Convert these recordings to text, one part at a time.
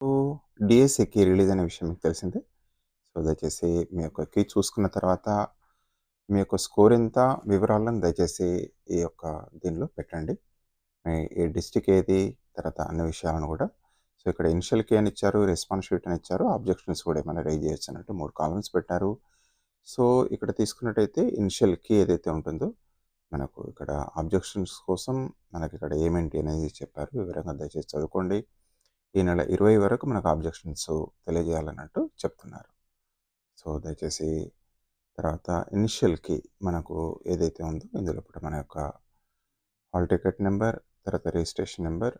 So key release అనే విషయం మీకు తెలిసిందే. సో, దయచేసి మీ యొక్క కీ చూసుకున్న తర్వాత మీ యొక్క స్కోర్ ఎంత వివరాలను దయచేసి ఈ యొక్క దీనిలో పెట్టండి. ఏ డిస్ట్రిక్ట్ ఏది, తర్వాత అన్ని విషయాలను కూడా సో, ఇక్కడ ఇనిషియల్ కీ అని ఇచ్చారు, రెస్పాన్స్ షీట్ అని ఇచ్చారు, ఆబ్జెక్షన్స్ కూడా ఏమైనా రైజ్ చేయొచ్చు అన్నట్టు మూడు కాలమ్స్ పెట్టారు. సో, ఇక్కడ తీసుకున్నట్టయితే ఇనిషియల్ కీ ఏదైతే ఉంటుందో మనకు ఇక్కడ ఆబ్జెక్షన్స్ కోసం మనకి ఇక్కడ ఏమేంటి అనేది చెప్పారు. వివరంగా దయచేసి చదువుకోండి. ఈ నెల 20 వరకు మనకు ఆబ్జెక్షన్స్ తెలియజేయాలన్నట్టు చెప్తున్నారు. సో, దయచేసి తర్వాత ఇనిషియల్కి మనకు ఏదైతే ఉందో ఇందులో ఇప్పుడు మన యొక్క హాల్ టికెట్ నెంబర్, తర్వాత రిజిస్ట్రేషన్ నెంబర్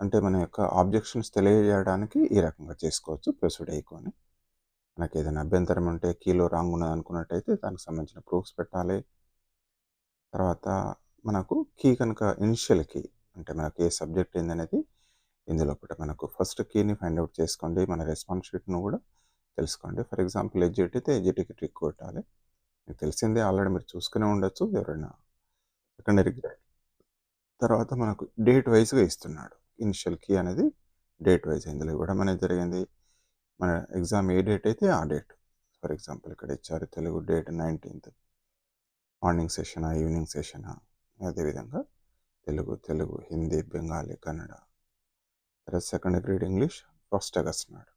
అంటే మన యొక్క ఆబ్జెక్షన్స్ తెలియజేయడానికి ఈ రకంగా చేసుకోవచ్చు ప్రొసీడ్ అయికొని. మనకి ఏదైనా అభ్యంతరం ఉంటే కీలో రాంగ్ ఉన్నది అనుకున్నట్టయితే దానికి సంబంధించిన ప్రూఫ్స్ పెట్టాలి. తర్వాత మనకు కీ కనుక ఇనిషియల్ కీ అంటే మనకి ఏ సబ్జెక్ట్ ఏందనేది ఇందులో కూడా మనకు ఫస్ట్ కీని ఫైండ్ అవుట్ చేసుకోండి. మన రెస్పాన్స్ షీట్‌ను కూడా తెలుసుకోండి. ఫర్ ఎగ్జాంపుల్ ఎడ్జిట్ అయితే ఎడ్జిట్‌కి ట్రిక్ కొట్టాలి. మీకు తెలిసిందే ఆల్రెడీ మీరు చూసుకునే ఉండొచ్చు ఎవరైనా సెకండరీ గ్రేడ్. తర్వాత మనకు డేట్ వైజ్గా ఇస్తున్నాడు. ఇనిషియల్ కీ అనేది డేట్ వైస్ ఇందులో ఇవ్వడం అనేది జరిగింది. మన ఎగ్జామ్ ఏ డేట్ అయితే ఆ డేట్. ఫర్ ఎగ్జాంపుల్ ఇక్కడ ఇచ్చారు తెలుగు డేట్ 19థ్ మార్నింగ్ సెషనా, ఈవినింగ్ సెషనా అదేవిధంగా తెలుగు, తెలుగు, హిందీ, బెంగాలీ, కన్నడ. తర్వాత second grade English first August నాడు.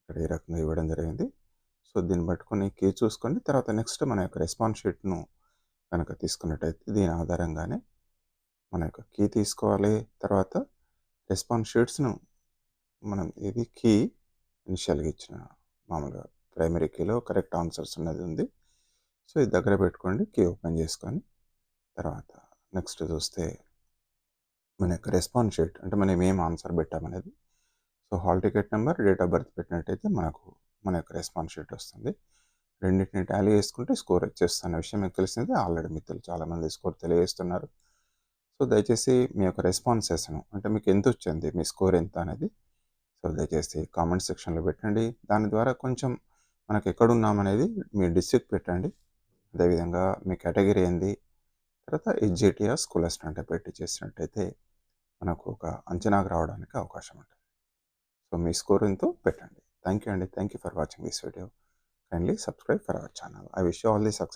ఇక్కడ ఈ రకంగా ఇవ్వడం జరిగింది. సో, దీన్ని పట్టుకొని కీ చూసుకోండి. తర్వాత నెక్స్ట్ మన యొక్క రెస్పాన్స్ షీట్‌ను కనుక తీసుకున్నట్టయితే దీని ఆధారంగానే మన యొక్క కీ తీసుకోవాలి. తర్వాత రెస్పాన్స్ షీట్స్‌ను మనం ఇది కీ ఇనిషియల్‌గా ఇచ్చిన మామూలుగా ప్రైమరీ కీలో కరెక్ట్ ఆన్సర్స్ ఉన్నది ఉంది. సో, ఇది దగ్గర పెట్టుకోండి. కీ ఓపెన్ చేసుకొని తర్వాత నెక్స్ట్ చూస్తే మన యొక్క రెస్పాన్స్ షీట్ అంటే మనం ఏం answer పెట్టామనేది. So, hall ticket number, date of birth పెట్టినట్టయితే మనకు మన యొక్క రెస్పాన్స్ షీట్ వస్తుంది. రెండింటిని టాలీ చేసుకుంటే స్కోర్ వచ్చేస్తున్న విషయం మీకు తెలిసింది ఆల్రెడీ మిత్రులు చాలామంది స్కోర్ తెలియజేస్తున్నారు. సో, దయచేసి మీ యొక్క రెస్పాన్సెస్‌ను అంటే మీకు ఎంతొచ్చింది, మీ స్కోర్ ఎంత అనేది సో, దయచేసి కామెంట్ సెక్షన్‌లో పెట్టండి. దాని ద్వారా కొంచెం మనకు ఎక్కడున్నామనేది మీ డిస్ట్రిక్ట్ పెట్టండి. అదేవిధంగా మీ కేటగిరీ ఏంది, తర్వాత ఎడ్జిటియా స్కూల్ అసిస్టెంట్ పెట్టి చేసినట్టయితే మనకు ఒక అంచనాకు రావడానికి అవకాశం ఉంటుంది. సో, మీ స్కోర్ ఎంతో పెట్టండి. థ్యాంక్ యూ అండి. Thank you for watching this video. Kindly subscribe for our channel. I wish all the success.